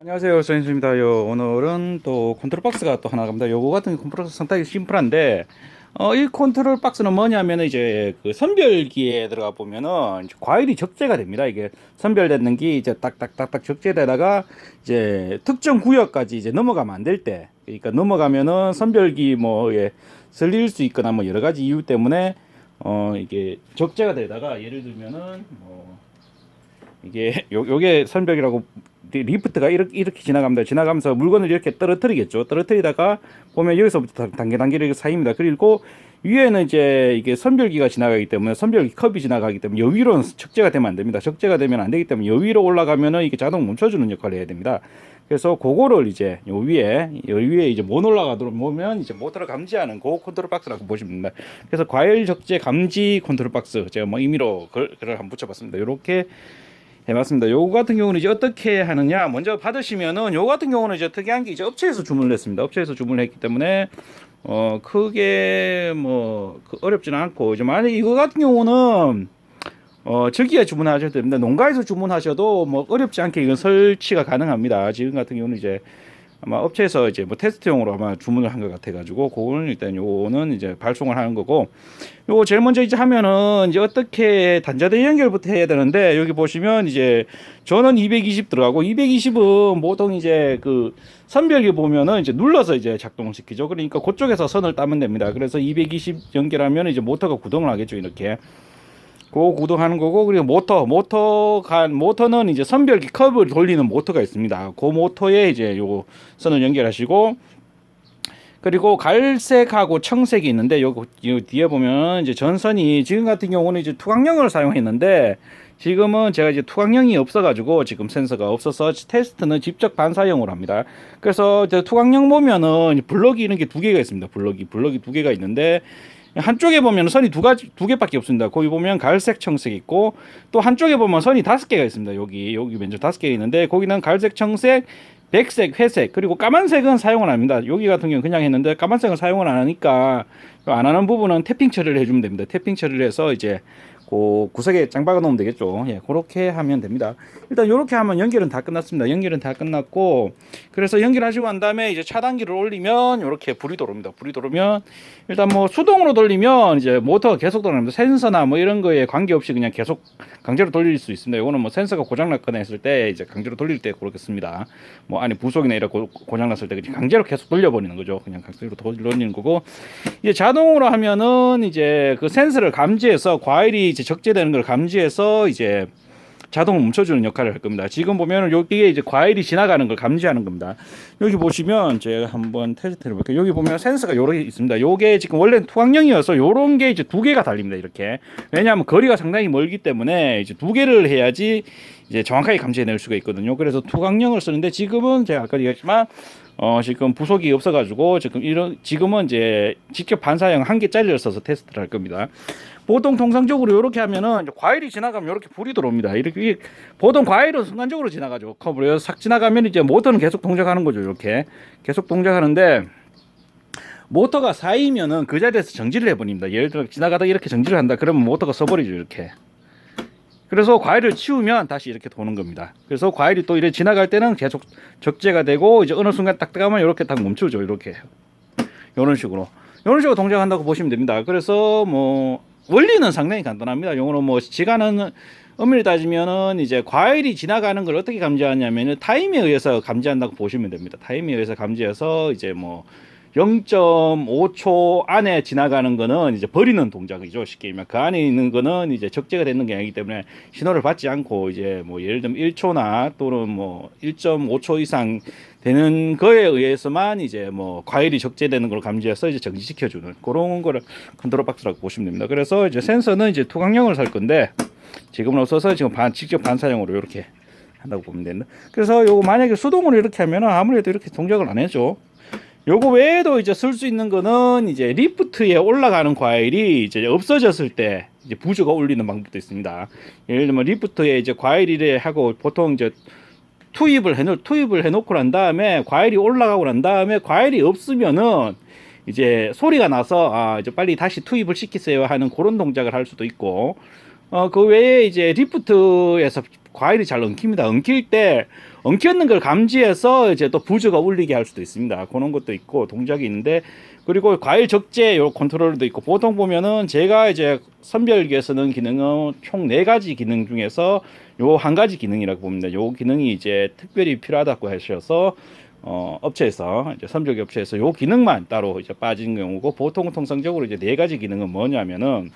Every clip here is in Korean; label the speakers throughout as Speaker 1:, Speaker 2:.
Speaker 1: 안녕하세요. 요 오늘은 또 컨트롤 박스가 또 하나 갑니다. 요거 같은 컨트롤 박스 상당히 심플한데 어, 이 컨트롤 박스는 뭐냐면 이제 그 선별기에 들어가 보면은 과일이 적재가 됩니다. 이게 선별되는 게 이제 딱딱딱딱 적재되다가 이제 특정 구역까지 이제 넘어가면 안 될 때, 그러니까 넘어가면은 선별기 뭐에 설릴 수 있거나 뭐 여러 가지 이유 때문에 어 이게 적재가 되다가 예를 들면은 뭐 이게 요, 요게 선벽이라고 리- 리프트가 이렇게, 이렇게 지나갑니다. 지나가면서 물건을 이렇게 떨어뜨리겠죠. 떨어뜨리다가 보면 여기서부터 단- 단계 단계로 이렇게 쌓입니다. 그리고 위에는 이제 이게 선별기가 지나가기 때문에 선별기 컵이 지나가기 때문에 여 위로는 적재가 되면 안 됩니다. 적재가 되면 안 되기 때문에 여 위로 올라가면은 이게 자동 멈춰주는 역할을 해야 됩니다. 그래서 그거를 이제 요 위에 요 위에 이제 못 올라가도록 보면 이제 모터를 감지하는 그 컨트롤 박스라고 보시면 됩니다. 그래서 과일 적재 감지 컨트롤 박스 제가 뭐 임의로 글, 글을 한번 붙여봤습니다. 요렇게 해봤습니다. 요거 같은 경우는 이제 어떻게 하느냐 먼저 받으시면은 요거 같은 경우는 이제 특이한 게 이제 업체에서 주문을 했습니다. 업체에서 주문을 했기 때문에 어 크게 뭐그 어렵지는 않고 이제 만약 이거 같은 경우는 어 저기에 주문하셔도 됩니다. 농가에서 주문하셔도 뭐 어렵지 않게 이건 설치가 가능합니다. 지금 같은 경우는 이제 아마 업체에서 이제 뭐 테스트용으로 아마 주문을 한 것 같아가지고 그거는 일단 요거는 이제 발송을 하는 거고 요거 제일 먼저 이제 하면은 이제 어떻게 단자대 연결부터 해야 되는데 여기 보시면 이제 저는 220 들어가고 220은 보통 이제 그 선별기 보면은 이제 눌러서 이제 작동을 시키죠. 그러니까 그쪽에서 선을 따면 됩니다. 그래서 220 연결하면 이제 모터가 구동을 하겠죠. 이렇게. 그 구동하는 거고 그리고 모터 모터가 모터는 이제 선별기 컵을 돌리는 모터가 있습니다. 그 모터에 이제 요 선을 연결하시고 그리고 갈색하고 청색이 있는데 요, 요 뒤에 보면 이제 전선이 지금 같은 경우는 이제 투광형을 사용했는데 지금은 제가 이제 투광형이 없어가지고 지금 센서가 없어서 테스트는 직접 반사형으로 합니다. 그래서 투광형 보면은 블럭이 이런 게 두 개가 있습니다. 블럭이 블럭이 두 개가 있는데 한쪽에 보면 선이 두 가지 두 개밖에 없습니다. 거기 보면 갈색, 청색 있고 또 한쪽에 보면 선이 다섯 개가 있습니다. 여기 여기 왼쪽 다섯 개 있는데 거기는 갈색, 청색, 백색, 회색 그리고 까만색은 사용을 안 합니다. 여기 같은 경우 는 그냥 했는데 까만색은 사용을 안 하니까 안 하는 부분은 태핑 처리를 해주면 됩니다. 태핑 처리를 해서 이제 그 구석에 짱 박아 놓으면 되겠죠. 예, 그렇게 하면 됩니다. 일단 이렇게 하면 연결은 다 끝났습니다. 연결은 다 끝났고 그래서 연결하시고 난 다음에 이제 차단기를 올리면 이렇게 불이 들어옵니다. 불이 들어오면 일단 뭐 수동으로 돌리면 이제 모터가 계속 돌아갑니다. 센서나 뭐 이런 거에 관계없이 그냥 계속 강제로 돌릴 수 있습니다. 이거는 뭐 센서가 고장 났거나 했을 때 이제 강제로 돌릴 때 그렇겠습니다. 뭐 안에 부속이나 이런 고, 고장 났을 때 그냥 강제로 계속 돌려버리는 거죠. 그냥 강제로 돌리는 거고 이제 자동으로 하면은 이제 그 센서를 감지해서 과일이 이제 적재되는 걸 감지해서 이제 자동을 멈춰주는 역할을 할 겁니다. 지금 보면은 여기에 이제 과일이 지나가는 걸 감지하는 겁니다. 여기 보시면 제가 한번 테스트를 볼게요. 여기 보면 센서가 요렇게 있습니다. 요게 지금 원래 투광형이어서 요런 게 이제 두 개가 달립니다. 이렇게. 왜냐하면 거리가 상당히 멀기 때문에 이제 두 개를 해야지 이제 정확하게 감지해낼 수가 있거든요. 그래서 투광형을 쓰는데 지금은 제가 아까 얘기했지만 어 지금 부속이 없어가지고 지금 이런 지금은 이제 직접 반사형 한 개짜리를 써서 테스트를 할 겁니다. 보통 통상적으로 이렇게 하면은 과일이 지나가면 이렇게 불이 들어옵니다. 이렇게 보통 과일은 순간적으로 지나가죠. 컵으로 싹 지나가면 이제 모터는 계속 동작하는 거죠. 이렇게 계속 동작하는데 모터가 쌓이면은 그 자리에서 정지를 해버립니다. 예를 들어 지나가다 이렇게 정지를 한다. 그러면 모터가 써버리죠. 이렇게. 그래서 과일을 치우면 다시 이렇게 도는 겁니다. 그래서 과일이 또 이렇게 지나갈 때는 계속 적재가 되고 이제 어느 순간 딱 뜨가면 이렇게 딱 멈추죠. 이렇게. 이런 식으로. 이런 식으로 동작한다고 보시면 됩니다. 그래서 뭐 원리는 상당히 간단합니다. 요거는 뭐 시간은 엄밀히 따지면은 이제 과일이 지나가는 걸 어떻게 감지하냐면은 타임에 의해서 감지한다고 보시면 됩니다. 타임에 의해서 감지해서 이제 뭐 0.5초 안에 지나가는 거는 이제 버리는 동작이죠. 쉽게 얘기하면 그 안에 있는 거는 이제 적재가 되는 게 아니기 때문에 신호를 받지 않고 이제 뭐 예를 들면 1초나 또는 뭐 1.5초 이상 되는 거에 의해서만 이제 뭐 과일이 적재되는 걸 감지해서 이제 정지시켜 주는 그런 거를 컨트롤 박스라고 보시면 됩니다. 그래서 이제 센서는 이제 투광형을 살 건데 지금은 없어서 지금 반 직접 반사형으로 이렇게 한다고 보면 된다. 그래서 요거 만약에 수동으로 이렇게 하면은 아무래도 이렇게 동작을 안 해줘. 요거 외에도 이제 쓸 수 있는 거는 이제 리프트에 올라가는 과일이 이제 없어졌을 때 이제 부주가 올리는 방법도 있습니다. 예를 들면 리프트에 이제 과일이래 하고 보통 이제 투입을 해놓 투입을 해놓고 난 다음에 과일이 올라가고 난 다음에 과일이 없으면은 이제 소리가 나서 아 이제 빨리 다시 투입을 시키세요 하는 그런 동작을 할 수도 있고 어그 외에 이제 리프트에서 과일이 잘 엉킵니다. 엉킬 때 엉켰는 걸 감지해서 이제 또 부저가 울리게 할 수도 있습니다. 그런 것도 있고 동작이 있는데 그리고 과일 적재 요 컨트롤도 있고 보통 보면은 제가 이제 선별기에 쓰는 기능은 총 네 가지 기능 중에서 요 한 가지 기능이라고 봅니다. 요 기능이 이제 특별히 필요하다고 하셔서 어, 업체에서 이제 선별기 업체에서 요 기능만 따로 이제 빠진 경우고 보통 통상적으로 이제 네 가지 기능은 뭐냐면은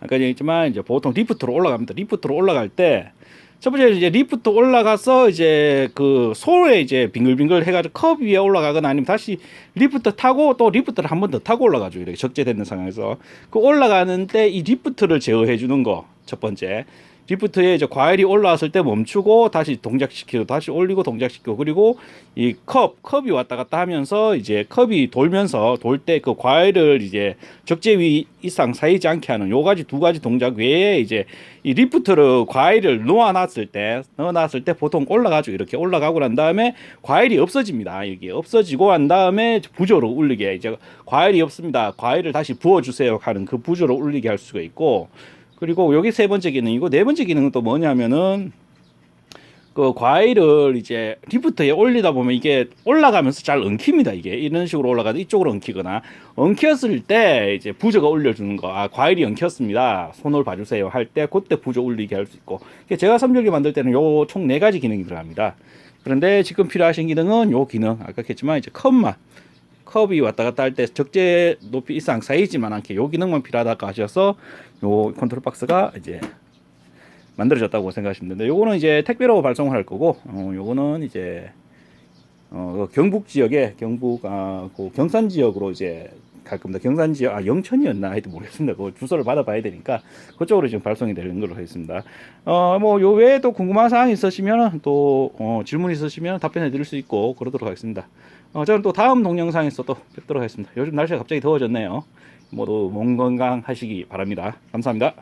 Speaker 1: 아까 얘기했지만 이제 보통 리프트로 올라갑니다. 리프트로 올라갈 때 첫 번째 이제 리프트 올라가서 이제 그 솔에 이제 빙글빙글 해가지고 컵 위에 올라가거나 아니면 다시 리프트 타고 또 리프트를 한 번 더 타고 올라가죠. 이렇게 적재되는 상황에서 그 올라가는데 이 리프트를 제어해 주는 거 첫 번째. 리프트에 이제 과일이 올라왔을 때 멈추고 다시 동작시키고 다시 올리고 동작시키고 그리고 이 컵 컵이 왔다 갔다 하면서 이제 컵이 돌면서 돌 때 그 과일을 이제 적재 위 이상 쌓이지 않게 하는 요 가지 두 가지 동작 외에 이제 이 리프트를 과일을 놓아놨을 때 넣어놨을 때 보통 올라가죠. 이렇게 올라가고 난 다음에 과일이 없어집니다. 이게 없어지고 한 다음에 부조로 울리게. 이제 과일이 없습니다. 과일을 다시 부어주세요 하는 그 부조로 울리게 할 수가 있고 그리고 여기 세 번째 기능이고 네 번째 기능은 또 뭐냐면은 그 과일을 이제 리프트에 올리다 보면 이게 올라가면서 잘 엉킵니다. 이게 이런 식으로 올라가도 이쪽으로 엉키거나 엉켰을 때 이제 부저가 올려주는 거. 아 과일이 엉켰습니다. 손을 봐주세요. 할 때 그때 부저 올리게 할 수 있고. 제가 선별기 만들 때는 요 총 네 가지 기능이 들어갑니다. 그런데 지금 필요하신 기능은 요 기능. 아까 했지만 이제 컵만 컵이 왔다 갔다 할 때 적재 높이 이상 쌓이지만 않게 요 기능만 필요하다고 하셔서 요 컨트롤 박스가 이제 만들어졌다고 생각하시면 되는데 요거는 이제 택배로 발송을 할 거고 어 요거는 이제 어 경북 지역에 경북 아 그 경산 지역으로 이제 갈 겁니다. 경산 지역 아 영천이었나 하여튼 모르겠습니다. 그 주소를 받아봐야 되니까 그쪽으로 지금 발송이 되는 걸로 하겠습니다. 어뭐 요 외에 또 궁금한 사항이 있으시면 또 어, 질문 있으시면 답변해 드릴 수 있고 그러도록 하겠습니다. 어 저는 또 다음 동영상에서 또 뵙도록 하겠습니다. 요즘 날씨가 갑자기 더워졌네요. 모두 몸 건강 하시기 바랍니다. 감사합니다.